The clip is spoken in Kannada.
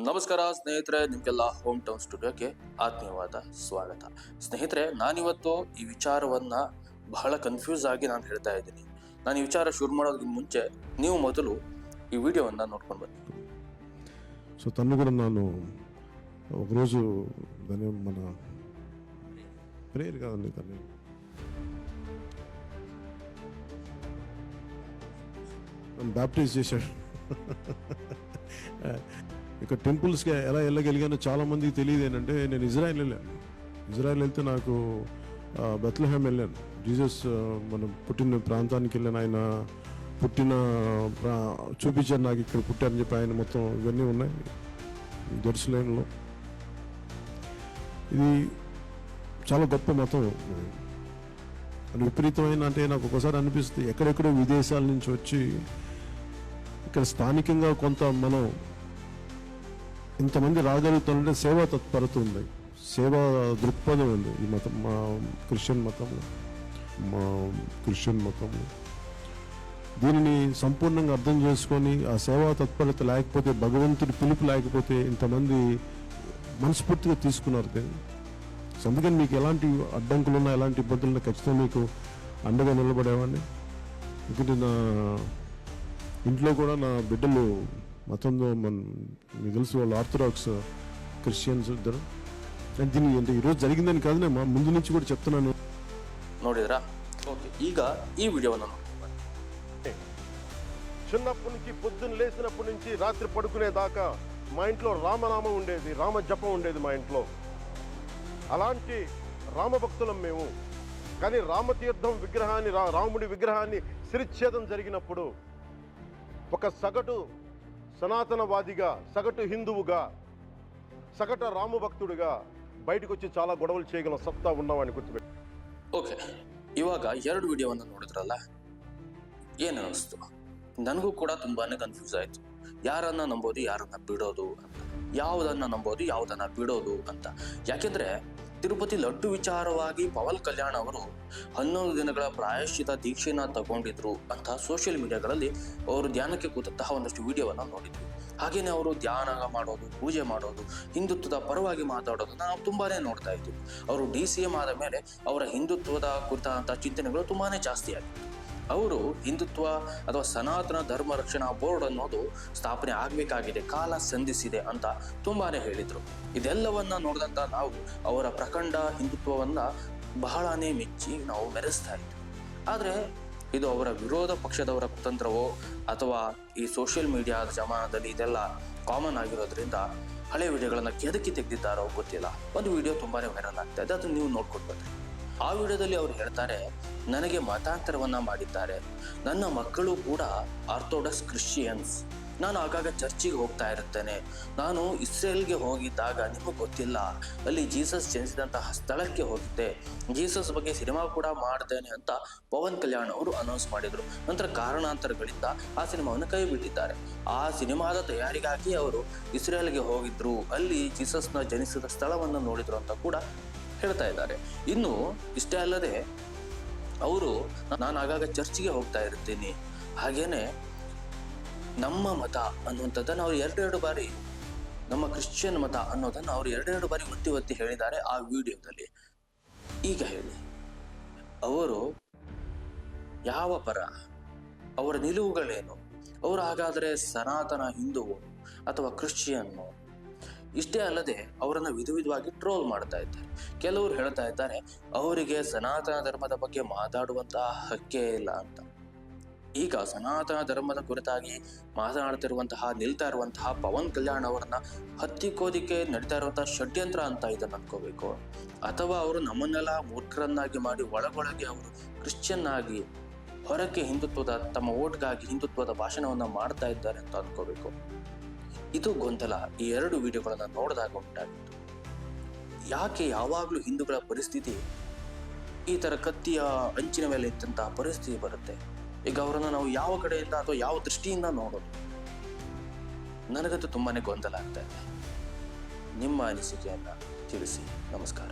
ನಮಸ್ಕಾರ ಸ್ನೇಹಿತರೆ ನಿಮಗೆಲ್ಲ ಹೋಮ್ ಟೌನ್ ಸ್ಟುಡಿಯೋಕ್ಕೆ ಆತ್ಮೀಯವಾದ ಸ್ವಾಗತ ಸ್ನೇಹಿತರೆ ನಾನಿವತ್ತು ಈ ವಿಚಾರವನ್ನ ಬಹಳ ಕನ್ಫ್ಯೂಸ್ ಆಗಿ ನಾನು ಹೇಳ್ತಾ ಇದ್ದೀನಿ ನಾನು ಈ ವಿಚಾರ ಶುರು ಮಾಡೋದಕ್ಕಿಂತ ಮುಂಚೆ ನೀವು ಮೊದಲು ಈ ವಿಡಿಯೋವನ್ನ ನೋಡ್ಕೊಂಡು ಬನ್ನಿ సో తను కూడా నన్ను ఒకరోజు దాని మన ప్రేయర్ కాదండి తను నన్ను బ్యాప్టైజ్ చేశాడు ఇక టెంపుల్స్కి ఎలా వెళ్ళగలిగానో చాలామందికి తెలియదు ఏంటంటే నేను ఇజ్రాయెల్ వెళ్ళాను. ఇజ్రాయెల్ వెళ్తే నాకు బెత్లహాం వెళ్ళాను. జీసస్ మనం పుట్టిన ప్రాంతానికి వెళ్ళాను. ఆయన పుట్టిన ప్రా- చూపించారు నాకు ఇక్కడ పుట్టారని చెప్పి ఆయన మొత్తం ఇవన్నీ ఉన్నాయి జెరూసలేంలో ఇది చాలా గొప్ప మతం అది విపరీతమైన అంటే నాకు ఒకసారి అనిపిస్తుంది ఎక్కడెక్కడో విదేశాల నుంచి వచ్చి ఇక్కడ స్థానికంగా కొంత మనం ఇంతమంది రాగలుగుతుంటే సేవా తత్పరత ఉంది. సేవా దృక్పథం ఉంది ఈ మతం మా క్రిస్టియన్ మతంలో మా క్రిస్టియన్ మతంలో. దీనిని సంపూర్ణంగా అర్థం చేసుకొని ఆ సేవా తత్పరత లేకపోతే భగవంతుడి పిలుపు లేకపోతే ఇంతమంది మనస్ఫూర్తిగా తీసుకున్నారు దీన్ని అందుకని మీకు ఎలాంటి అడ్డంకులు ఉన్నా ఎలాంటి ఇబ్బందులు ఉన్నా ఖచ్చితంగా మీకు అండగా నిలబడేవాడిని. ఎందుకంటే నా ఇంట్లో కూడా నా బిడ్డలు మతంలో మన మీకు తెలుసు వాళ్ళు ఆర్థడాక్స్ క్రిస్టియన్స్ ఇద్దరు అంటే దీన్ని అంటే ఈరోజు జరిగిందని కాదు నేను మా ముందు నుంచి కూడా చెప్తున్నాను ನೋಡಿದ್ರಾ ಓಕೆ ಈಗ ಈ ವಿಡಿಯೋವನ್ನು ನೋಡ್ಕೊಂಡು ಬನ್ನಿ చిన్నప్పటి నుంచి పొద్దున్న లేచినప్పటి నుంచి రాత్రి పడుకునేదాకా మా ఇంట్లో రామనామం ఉండేది రామ జపం ఉండేది మా ఇంట్లో అలాంటి రామభక్తులం మేము కానీ రామతీర్థం విగ్రహాన్ని రా రాముడి విగ్రహాన్ని శిరిచ్ఛేదం జరిగినప్పుడు ఒక సగటు సనాతనవాదిగా సగటు హిందువుగా సగటు రామభక్తుడిగా బయటకు వచ్చి చాలా గొడవలు చేయగల సత్తా ఉన్నవాడిని గుర్తుపెట్టి ಓಕೆ ಇವಾಗ ಎರಡು ವಿಡಿಯೋವನ್ನು ನೋಡಿದ್ರಲ್ಲ ಏನು ಅನ್ನಿಸ್ತು ನನಗೂ ಕೂಡ ತುಂಬಾನೇ ಕನ್ಫ್ಯೂಸ್ ಆಯ್ತು ಯಾರನ್ನ ನಂಬೋದು ಯಾರನ್ನ ಬಿಡೋದು ಅಂತ ಯಾವುದನ್ನ ನಂಬೋದು ಯಾವುದನ್ನ ಬಿಡೋದು ಅಂತ ಯಾಕೆಂದ್ರೆ ತಿರುಪತಿ ಲಡ್ಡು ವಿಚಾರವಾಗಿ ಪವನ್ ಕಲ್ಯಾಣ್ ಅವರು ಹನ್ನೊಂದು ದಿನಗಳ ಪ್ರಾಯಶ್ಚಿತ ದೀಕ್ಷೆನ ತಗೊಂಡಿದ್ರು ಅಂತ ಸೋಷಿಯಲ್ ಮೀಡಿಯಾಗಳಲ್ಲಿ ಅವರು ಧ್ಯಾನಕ್ಕೆ ಕೂತಂತಹ ಒಂದಷ್ಟು ವಿಡಿಯೋವನ್ನು ನೋಡಿದ್ವಿ ಹಾಗೇನೆ ಅವರು ಧ್ಯಾನ ಮಾಡೋದು, ಪೂಜೆ ಮಾಡೋದು, ಹಿಂದುತ್ವದ ಪರವಾಗಿ ಮಾತಾಡೋದನ್ನ ನಾವು ತುಂಬಾನೇ ನೋಡ್ತಾ ಇದ್ವಿ. ಅವರು ಡಿ ಸಿ ಎಂ ಆದ ಮೇಲೆ ಅವರ ಹಿಂದುತ್ವದ ಕುರಿತಾದಂತಹ ಚಿಂತನೆಗಳು ತುಂಬಾನೇ ಜಾಸ್ತಿ ಆಗಿತ್ತು. ಅವರು ಹಿಂದುತ್ವ ಅಥವಾ ಸನಾತನ ಧರ್ಮ ರಕ್ಷಣಾ ಬೋರ್ಡ್ ಅನ್ನೋದು ಸ್ಥಾಪನೆ ಆಗಬೇಕಾಗಿದೆ, ಕಾಲ ಸಂಧಿಸಿದೆ ಅಂತ ತುಂಬಾನೇ ಹೇಳಿದ್ರು. ಇದೆಲ್ಲವನ್ನ ನೋಡಿದಂತ ನಾವು ಅವರ ಪ್ರಖಂಡ ಹಿಂದುತ್ವವನ್ನ ಬಹಳನೇ ಮೆಚ್ಚಿ ನಾವು ಮೆರೆಸ್ತಾ ಇದ್ವಿ. ಆದ್ರೆ ಇದು ಅವರ ವಿರೋಧ ಪಕ್ಷದವರ ಕುತಂತ್ರವೋ ಅಥವಾ ಈ ಸೋಷಿಯಲ್ ಮೀಡಿಯಾದ ಜಮಾನದಲ್ಲಿ ಇದೆಲ್ಲ ಕಾಮನ್ ಆಗಿರೋದ್ರಿಂದ ಹಳೆ ವಿಡಿಯೋಗಳನ್ನು ಕೆದಕಿ ತೆಗೆದಿದ್ದಾರೋ ಗೊತ್ತಿಲ್ಲ. ಒಂದು ವಿಡಿಯೋ ತುಂಬಾನೇ ವೈರಲ್ ಆಗ್ತಾ ಇದೆ, ಅದನ್ನ ನೀವು ನೋಡ್ಕೊಂಡು ಆ ವಿಡಿಯೋದಲ್ಲಿ ಅವರು ಹೇಳ್ತಾರೆ, ನನಗೆ ಮತಾಂತರವನ್ನ ಮಾಡಿದ್ದಾರೆ. ನನ್ನ ಮಕ್ಕಳು ಕೂಡ ಆರ್ಥೋಡಾಕ್ಸ್ ಕ್ರಿಶ್ಚಿಯನ್ಸ್. ನಾನು ಆಗಾಗ ಚರ್ಚಿಗೆ ಹೋಗ್ತಾ ಇರುತ್ತೇನೆ. ನಾನು ಇಸ್ರೇಲ್ಗೆ ಹೋಗಿದ್ದಾಗ ನಿಮಗೆ ಗೊತ್ತಿಲ್ಲ. ಅಲ್ಲಿ ಜೀಸಸ್ ಜನಿಸಿದಂತಹ ಸ್ಥಳಕ್ಕೆ ಹೋಗಿದ್ದೆ. ಜೀಸಸ್ ಬಗ್ಗೆ ಸಿನಿಮಾ ಕೂಡ ಮಾಡ್ತೇನೆ ಅಂತ ಪವನ್ ಕಲ್ಯಾಣ್ ಅವರು ಅನೌನ್ಸ್ ಮಾಡಿದರು. ನಂತರ ಕಾರಣಾಂತರಗಳಿಂದ ಆ ಸಿನಿಮಾವನ್ನು ಕೈ ಬಿಟ್ಟಿದ್ದಾರೆ. ಆ ಸಿನಿಮಾದ ತಯಾರಿಗಾಗಿ ಅವರು ಇಸ್ರೇಲ್ಗೆ ಹೋಗಿದ್ರು. ಅಲ್ಲಿ ಜೀಸಸ್ನ ಜನಿಸಿದ ಸ್ಥಳವನ್ನು ನೋಡಿದ್ರು ಅಂತ ಕೂಡ ಹೇಳ್ತಾ ಇದ್ದಾರೆ. ಇನ್ನು ಇಷ್ಟೇ ಅಲ್ಲದೆ ಅವರು ನಾನು ಆಗಾಗ ಚರ್ಚ್ಗೆ ಹೋಗ್ತಾ ಇರ್ತೀನಿ. ಹಾಗೇನೆ ನಮ್ಮ ಮತ ಅನ್ನುವಂಥದ್ದನ್ನು ಅವರು ಎರಡೆರಡು ಬಾರಿ ನಮ್ಮ ಕ್ರಿಶ್ಚಿಯನ್ ಮತ ಅನ್ನೋದನ್ನು ಅವರು ಎರಡೆರಡು ಬಾರಿ ಒತ್ತಿ ಒತ್ತಿ ಹೇಳಿದ್ದಾರೆ ಆ ವಿಡಿಯೋದಲ್ಲಿ. ಈಗ ಹೇಳಿ, ಅವರು ಯಾವ ಪರ? ಅವರ ನಿಲುವುಗಳೇನು? ಅವರು ಹಾಗಾದರೆ ಸನಾತನ ಹಿಂದುವು ಅಥವಾ ಕ್ರಿಶ್ಚಿಯನ್ನು? ಇಷ್ಟೇ ಅಲ್ಲದೆ ಅವರನ್ನು ವಿಧ ವಿಧವಾಗಿ ಟ್ರೋಲ್ ಮಾಡ್ತಾ ಇದ್ದಾರೆ. ಕೆಲವರು ಹೇಳ್ತಾ ಇದ್ದಾರೆ, ಅವರಿಗೆ ಸನಾತನ ಧರ್ಮದ ಬಗ್ಗೆ ಮಾತಾಡುವಂತಹ ಹಕ್ಕೇ ಇಲ್ಲ ಅಂತ. ಈಗ ಸನಾತನ ಧರ್ಮದ ಕುರಿತಾಗಿ ಮಾತನಾಡ್ತಿರುವಂತಹ, ನಿಲ್ತಾ ಇರುವಂತಹ ಪವನ್ ಕಲ್ಯಾಣ್ ಅವರನ್ನ ಹತ್ತಿಕ್ಕೋದಿಕ್ಕೆ ನಡೀತಾ ಇರುವಂತಹ ಷಡ್ಯಂತ್ರ ಅಂತ ಇದನ್ನ ಅನ್ಕೋಬೇಕು. ಅಥವಾ ಅವರು ನಮ್ಮನ್ನೆಲ್ಲ ಮೂರ್ಖರನ್ನಾಗಿ ಮಾಡಿ ಒಳಗೊಳಗೆ ಅವರು ಕ್ರಿಶ್ಚಿಯನ್ ಆಗಿ ಹೊರಕ್ಕೆ ಹಿಂದುತ್ವದ, ತಮ್ಮ ಓಟ್ಗಾಗಿ ಹಿಂದುತ್ವದ ಭಾಷಣವನ್ನ ಮಾಡ್ತಾ ಇದ್ದಾರೆ ಅಂತ ಅನ್ಕೋಬೇಕು. ಇದು ಗೊಂದಲ ಈ ಎರಡು ವಿಡಿಯೋಗಳನ್ನು ನೋಡಿದಾಗ ಉಂಟಾಗಿತ್ತು. ಯಾಕೆ ಯಾವಾಗಲೂ ಹಿಂದೂಗಳ ಪರಿಸ್ಥಿತಿ ಈ ಥರ ಕತ್ತಿಯ ಅಂಚಿನ ಮೇಲೆ ಇದ್ದಂತಹ ಪರಿಸ್ಥಿತಿ ಬರುತ್ತೆ? ಈಗ ಅವರನ್ನು ನಾವು ಯಾವ ಕಡೆಯಿಂದ ಅಥವಾ ಯಾವ ದೃಷ್ಟಿಯಿಂದ ನೋಡೋದು? ನನಗಂತೂ ತುಂಬಾನೇ ಗೊಂದಲ ಆಗ್ತಾ ಇದೆ. ನಿಮ್ಮ ಅನಿಸಿಕೆಯನ್ನು ತಿಳಿಸಿ. ನಮಸ್ಕಾರ.